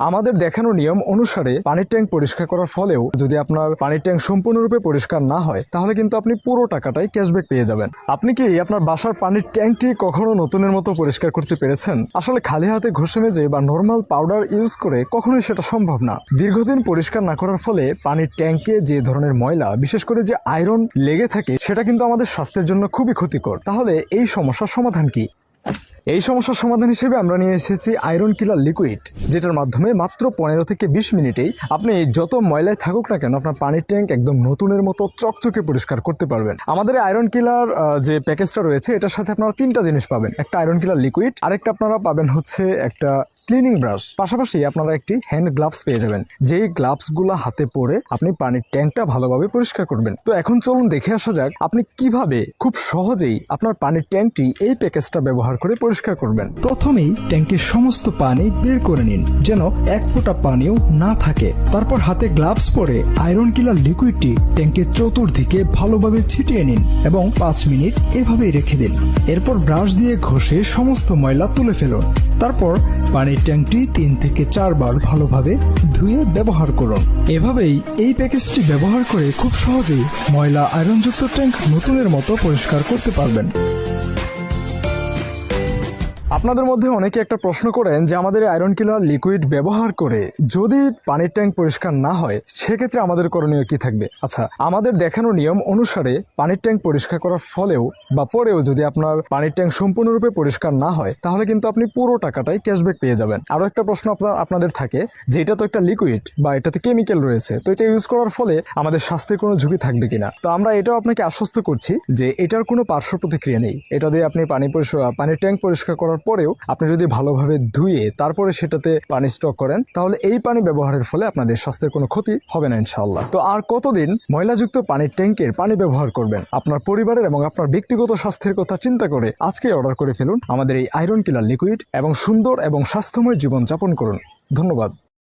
আমাদের দেখানো নিয়ম অনুসারে পানির ট্যাঙ্ক পরিষ্কার করার ফলেও যদি আপনার পানির ট্যাঙ্ক সম্পূর্ণরূপে পরিষ্কার না হয়, তাহলে কিন্তু আপনি পুরো টাকাটাই ক্যাশব্যাক পেয়ে যাবেন। আপনি কি আপনার বাসার পানির ট্যাঙ্কটি কখনো নতুনের মতো পরিষ্কার করতে পেরেছেন? আসলে খালি হাতে ঘষে মেজে বা নর্মাল পাউডার ইউজ করে কখনোই সেটা সম্ভব না। দীর্ঘদিন পরিষ্কার না করার ফলে পানির ট্যাঙ্কে যে ধরনের ময়লা, বিশেষ করে যে আয়রন লেগে থাকে, সেটা কিন্তু আমাদের স্বাস্থ্যের জন্য খুবই ক্ষতিকর। তাহলে এই সমস্যার সমাধান কি? এই সমস্যার সমাধান হিসেবে আমরা নিয়ে এসেছি আয়রন কিলার লিকুইড যেটার মাধ্যমে মাত্র পনেরো থেকে বিশ মিনিটেই আপনি যত ময়লায় থাকুক না কেন আপনার পানির ট্যাঙ্ক একদম নতুনের মতো চকচকে পরিষ্কার করতে পারবেন। আমাদের আয়রন কিলার যে প্যাকেজটা রয়েছে, এটার সাথে আপনারা তিনটা জিনিস পাবেন। একটা আয়রন কিলার লিকুইড আরেকটা আপনারা পাবেন হচ্ছে একটা ক্লিনিং ব্রাশ। পাশাপাশি আপনারা একটি হ্যান্ড গ্লাভস পেয়ে যাবেন। যেই গ্লাভসগুলো হাতে পরে আপনি পানির ট্যাঙ্কটা ভালোভাবে পরিষ্কার করবেন। তো এখন চলুন দেখে আসা যাক আপনি কীভাবে খুব সহজেই আপনার পানির ট্যাঙ্কটি এই প্যাকেজটা ব্যবহার করে পরিষ্কার করবেন। প্রথমেই ট্যাঙ্কের সমস্ত পানি বের করে নিন, যেন এক ফোঁটা পানিও না থাকে। তারপর হাতে গ্লাভস পরে আয়রন কিলার লিকুইডটি ট্যাঙ্কের চতুর্দিকে ভালোভাবে ছিটিয়ে নিন এবং পাঁচ মিনিট এভাবেই রেখে দিন। এরপর ব্রাশ দিয়ে ঘষে সমস্ত ময়লা তুলে ফেলুন। তারপর পানির ট্যাঙ্কটি তিন থেকে চারবার ভালোভাবে ধুয়ে ব্যবহার করুন। এভাবেই এই প্যাকেজটি ব্যবহার করে খুব সহজেই ময়লা আয়রনযুক্ত ট্যাঙ্ক নতুনের মতো পরিষ্কার করতে পারবেন। আপনাদের মধ্যে অনেকে একটা প্রশ্ন করেন যে আমাদের আয়রন কিলার লিকুইড ব্যবহার করে যদি পানির ট্যাঙ্ক পরিষ্কার না হয়, সেক্ষেত্রে আমাদের করণীয় কি থাকবে? আচ্ছা আমাদের দেখানো নিয়ম অনুসারে পানির ট্যাঙ্ক পরিষ্কার করার ফলেও বা পরেও যদি আপনার পানির ট্যাঙ্ক সম্পূর্ণরূপে পরিষ্কার না হয়, তাহলে কিন্তু আপনি পুরো টাকাটাই ক্যাশব্যাক পেয়ে যাবেন। আরও একটা প্রশ্ন আপনার আপনাদের থাকে যে এটা তো একটা লিকুইড বা এটাতে কেমিক্যাল রয়েছে, তো এটা ইউজ করার ফলে আমাদের স্বাস্থ্যের কোনো ঝুঁকি থাকবে কিনা? তো আমরা এটাও আপনাকে আশ্বস্ত করছি যে এটার কোনো পার্শ্ব প্রতিক্রিয়া নেই। এটা দিয়ে আপনি পানি পরিষ্কার, পানির ট্যাঙ্ক পরিষ্কার করার পরেও আপনি যদি ভালোভাবে ধুয়ে তারপরে সেটাতে পানি স্টক করেন, তাহলে এই পানি ব্যবহারের ফলে আপনাদের স্বাস্থ্যের কোনো ক্ষতি হবে না ইনশাল্লাহ তো আর কতদিন ময়লাযুক্ত পানির ট্যাঙ্কের পানি ব্যবহার করবেন? আপনার পরিবারের এবং আপনার ব্যক্তিগত স্বাস্থ্যের কথা চিন্তা করে আজকে অর্ডার করে ফেলুন আমাদের এই আয়রন কিলার লিকুইড এবং সুন্দর এবং স্বাস্থ্যময় জীবন যাপন করুন। ধন্যবাদ।